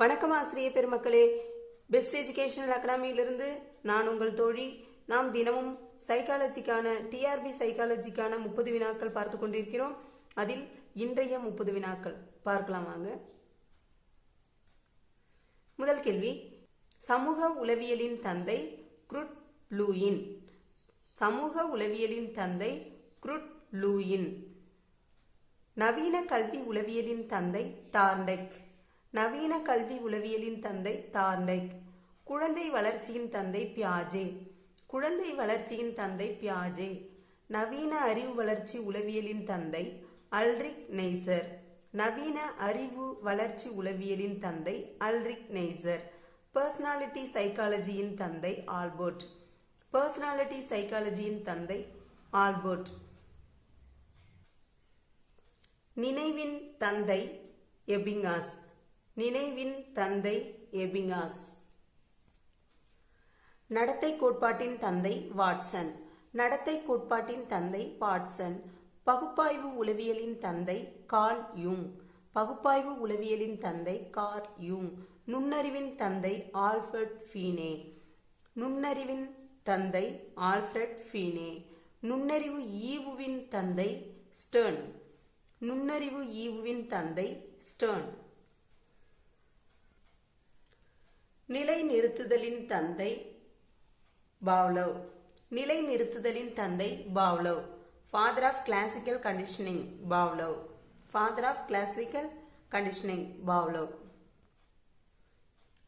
வணக்கம் ஆசிரியர் பெருமக்களே. பெஸ்ட் எஜுகேஷனல் அகாடமியிலிருந்து நான் உங்கள் தோழி. நாம் தினமும் சைக்காலஜிக்கான டிஆர்பி சைக்காலஜிக்கான முப்பது வினாக்கள் பார்த்து கொண்டிருக்கிறோம். அதில் இன்றைய முப்பது வினாக்கள். பார்க்கலாம் வாங்க. முதல் கேள்வி. சமூக உளவியலின் தந்தை குருட் லூயின் சமூக உளவியலின் தந்தை குருட் லூயின் நவீன கல்வி உளவியலின் தந்தை தார்ண்டெக் நவீன கல்வி உளவியலின் தந்தை தார்ண்டெக் குழந்தை வளர்ச்சியின் தந்தை பியாஜே. குழந்தை வளர்ச்சியின் தந்தை பியாஜே. நவீன அறிவு வளர்ச்சி உளவியலின் தந்தை அல்ரிக் நெய்சர். நவீன அறிவு வளர்ச்சி உளவியலின் தந்தை அல்ரிக் நெய்சர். பர்சனாலிட்டி சைக்காலஜியின் தந்தை ஆல்பர்ட். பர்சனாலிட்டி சைக்காலஜியின் தந்தை ஆல்பர்ட். நினைவின் தந்தை எபிங்காஸ். நினைவின் தந்தை எபிங்காஸ் நடத்தை கோட்பாட்டின் தந்தை வாட்சன். நடத்தை கோட்பாட்டின் தந்தை வாட்சன். பகுப்பாய்வு உளவியலின் தந்தை கால் யூங். பகுப்பாய்வு உளவியலின் தந்தை கார் யூங். நுண்ணறிவின் தந்தை ஆல்ஃபர்ட் ஃபீனே. நுண்ணறிவின் தந்தை ஆல்ஃபிரட் ஃபீனே. நுண்ணறிவு ஈவுவின் தந்தை ஸ்டர்ன். நுண்ணறிவு ஈவுவின் தந்தை ஸ்டர்ன். நிலைநிறுத்துதலின் தந்தை பாவ்லவ். நிலைநிறுத்துதலின் தந்தை Pavlov. Father of classical conditioning Pavlov. Father of classical conditioning Pavlov.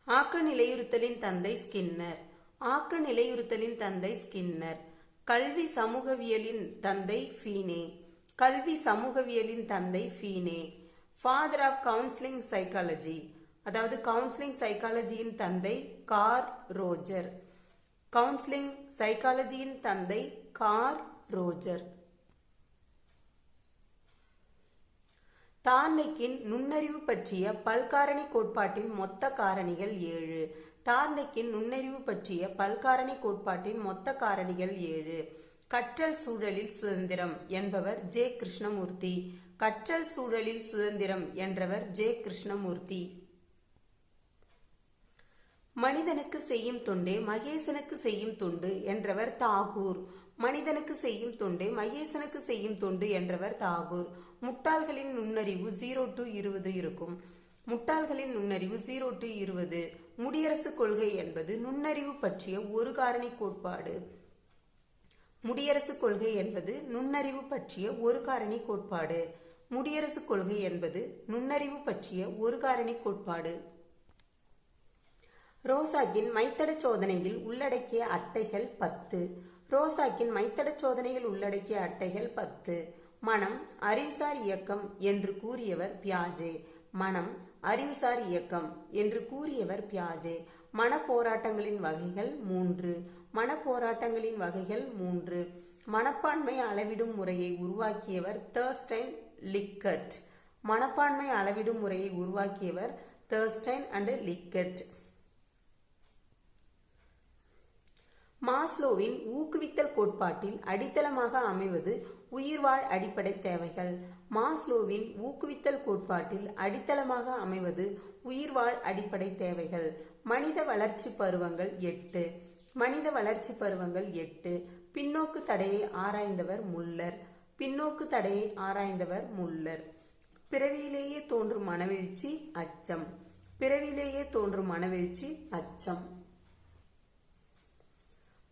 ஆக்க நிலையுறுத்தலின் தந்தை ஸ்கின்னர். ஆக்க நிலையுறுத்தலின் தந்தை ஸ்கின்னர். கல்வி சமூகவியலின் தந்தை ஃபீனே. கல்வி சமூகவியலின் தந்தை ஃபீனே. ஃபாதர் ஆஃப் கவுன்சிலிங் சைக்காலஜி அதாவது கவுன்சிலிங் சைக்காலஜியின் தந்தை கார் ரோஜர். கவுன்சிலிங் சைக்காலஜியின் தந்தை கார் ரோஜர். தார்னிக்கின் நுண்ணறிவு பற்றிய பல்காரணி கோட்பாட்டின் மொத்த காரணிகள் ஏழு. தார்னிக்கின் நுண்ணறிவு பற்றிய பல்காரணி கோட்பாட்டின் மொத்த காரணிகள் ஏழு. கற்றல் சூழலில் சுதந்திரம் என்பவர் ஜே கிருஷ்ணமூர்த்தி. கற்றல் சூழலில் சுதந்திரம் என்றவர் ஜே கிருஷ்ணமூர்த்தி. மனிதனுக்கு செய்யும் தொண்டே மகேசனுக்கு செய்யும் தொண்டு என்றவர் தாகூர். மனிதனுக்கு செய்யும் தொண்டே மகேசனுக்கு செய்யும் தொண்டு என்றவர் தாகூர். முட்டாள்களின் நுண்ணறிவு ஜீரோ டு இருபது இருக்கும். முட்டாள்களின் நுண்ணறிவு ஜீரோ டு இருபது. முடியரசு கொள்கை என்பது நுண்ணறிவு பற்றிய ஒரு காரணி கோட்பாடு. முடியரசு கொள்கை என்பது நுண்ணறிவு பற்றிய ஒரு காரணி கோட்பாடு. முடியரசு கொள்கை என்பது நுண்ணறிவு பற்றிய ஒரு காரணி கோட்பாடு. ரோசாக்கின் மைத்தட சோதனையில் உள்ளடக்கிய அட்டைகள் பத்து. ரோசாக்கின் மைத்தட சோதனையில் உள்ளடக்கிய அட்டைகள் பத்து. மனம் அறிவுசார் இயக்கம் என்று கூறியவர் பியாஜே. மனம் அறிவுசார் இயக்கம் என்று கூறியவர் பியாஜே. மன போராட்டங்களின் வகைகள் மூன்று. மன போராட்டங்களின் வகைகள் மூன்று. மனப்பான்மை அளவிடும் முறையை உருவாக்கியவர் தேர்ஸ்டைன் லிக்கட் மனப்பான்மை அளவிடும் முறையை உருவாக்கியவர் தேர்ஸ்டைன் அண்ட் லிக்கட் மாஸ்லோவின் ஊக்குவித்தல் கோட்பாட்டில் அடித்தளமாக அமைவது உயிர்வாழ் அடிப்படை தேவைகள். மாஸ்லோவின் ஊக்குவித்தல் கோட்பாட்டில் அடித்தளமாக அமைவது உயிர்வாழ் அடிப்படை தேவைகள். மனித வளர்ச்சி பருவங்கள் எட்டு. மனித வளர்ச்சி பருவங்கள் எட்டு. பின்னோக்கு தடையை ஆராய்ந்தவர் முல்லர். பின்னோக்கு தடையை ஆராய்ந்தவர் முல்லர். பிறவியிலேயே தோன்றும் மனவெழுச்சி அச்சம். பிறவியிலேயே தோன்றும் மனவெழுச்சி அச்சம்.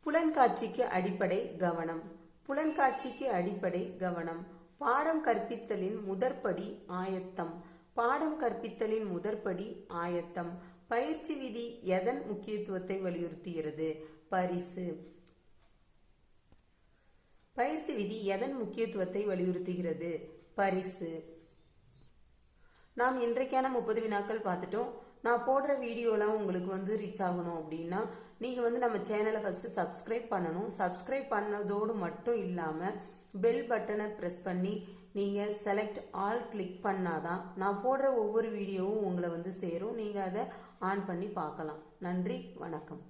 புலன்காட்சிக்கு அடிப்படை கவனம். புலன்காட்சிக்கு அடிப்படை கவனம். பாடம் கற்பித்தலின் முதற்படி ஆயத்தம். பாடம் கற்பித்தலின் முதற்படி ஆயத்தம். பயிற்சி விதி எதன் முக்கியத்துவத்தை வலியுறுத்துகிறது? பரிசு. பயிற்சி விதி எதன் முக்கியத்துவத்தை வலியுறுத்துகிறது? பரிசு. நாம் இன்றைக்கான முப்பது வினாக்கள் பார்த்துட்டோம். நான் போடுற வீடியோலாம் உங்களுக்கு வந்து ரீச் ஆகணும் அப்படின்னா நீங்கள் வந்து நம்ம சேனலை ஃபஸ்ட்டு சப்ஸ்கிரைப் பண்ணணும். சப்ஸ்கிரைப் பண்ணதோடு மட்டும் இல்லாமல் பெல் பட்டனை ப்ரெஸ் பண்ணி நீங்கள் செலக்ட் ஆல் கிளிக் பண்ணாதான் நான் போடுற ஒவ்வொரு வீடியோவும் உங்களை வந்து சேரும். நீங்கள் அதை ஆன் பண்ணி பார்க்கலாம். நன்றி வணக்கம்.